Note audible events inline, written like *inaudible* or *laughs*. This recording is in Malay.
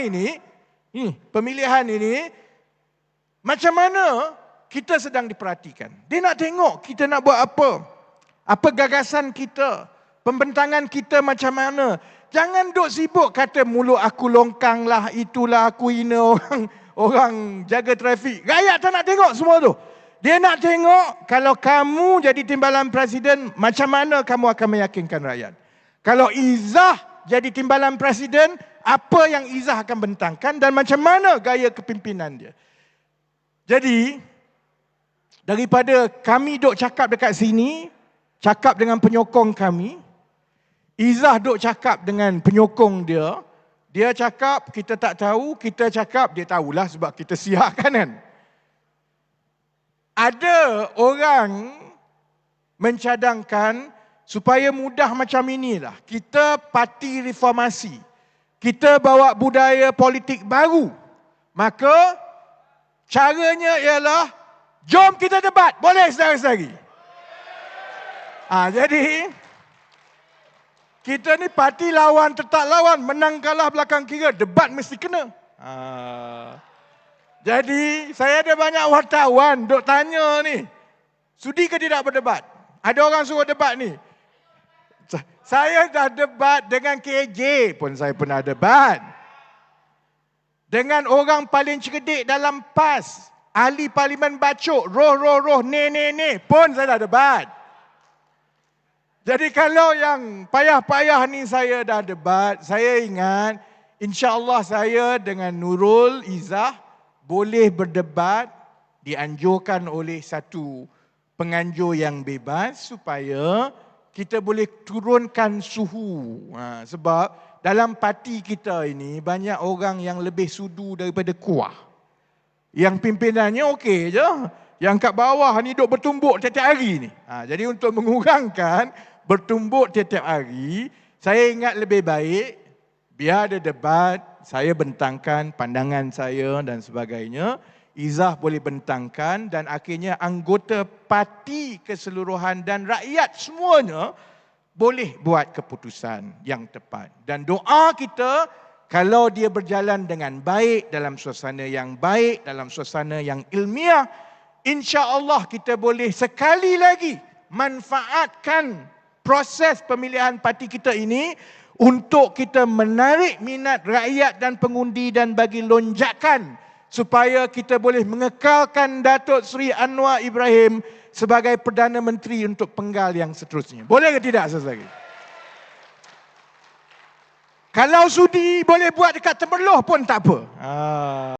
ini, ni, pemilihan ini, macam mana kita sedang diperhatikan. Dia nak tengok kita nak buat apa. Apa gagasan kita. Pembentangan kita macam mana. Jangan duk sibuk kata mulut aku longkang lah, itulah aku hina *laughs* orang orang jaga trafik. Rakyat tak nak tengok semua tu. Dia nak tengok kalau kamu jadi timbalan presiden, macam mana kamu akan meyakinkan rakyat. Kalau Izzah jadi timbalan presiden, apa yang Izzah akan bentangkan dan macam mana gaya kepimpinan dia. Jadi, daripada kami duk cakap dekat sini, cakap dengan penyokong kami, Izzah duk cakap dengan penyokong dia, dia cakap kita tak tahu, kita cakap dia tahulah sebab kita siap kan kan ada orang mencadangkan supaya mudah macam inilah. Kita parti reformasi. Kita bawa budaya politik baru. Maka caranya ialah jom kita debat. Boleh saudara-saudari? Ah, jadi kita ni parti lawan tetap lawan. Menang kalah belakang kira. Debat mesti kena. Ah. Jadi saya ada banyak wartawan duk tanya ni. Sudi ke tidak berdebat? Ada orang suruh debat ni. Saya dah debat dengan KJ pun saya pernah debat. Dengan orang paling cerdik dalam PAS. Ahli Parlimen Bacok. Roh, roh, roh, ne, ne, ne. Pun saya dah debat. Jadi kalau yang payah-payah ni saya dah debat. Saya ingat insyaAllah saya dengan Nurul Izzah boleh berdebat dianjurkan oleh satu penganjur yang bebas supaya kita boleh turunkan suhu. Ha, sebab dalam parti kita ini banyak orang yang lebih sudu daripada kuah. Yang pimpinannya okey je. Yang kat bawah ni duk bertumbuk tiap-tiap hari ni. Ha, jadi untuk mengurangkan bertumbuk tiap-tiap hari, saya ingat lebih baik biar ada debat, saya bentangkan pandangan saya dan sebagainya. Izah boleh bentangkan dan akhirnya anggota parti keseluruhan dan rakyat semuanya boleh buat keputusan yang tepat. Dan doa kita kalau dia berjalan dengan baik dalam suasana yang baik, dalam suasana yang ilmiah, insya Allah kita boleh sekali lagi manfaatkan proses pemilihan parti kita ini untuk kita menarik minat rakyat dan pengundi dan bagi lonjakan supaya kita boleh mengekalkan Datuk Seri Anwar Ibrahim sebagai Perdana Menteri untuk penggal yang seterusnya. Boleh ke tidak sesuatu Kalau sudi boleh buat dekat Temerloh pun tak apa. Ah.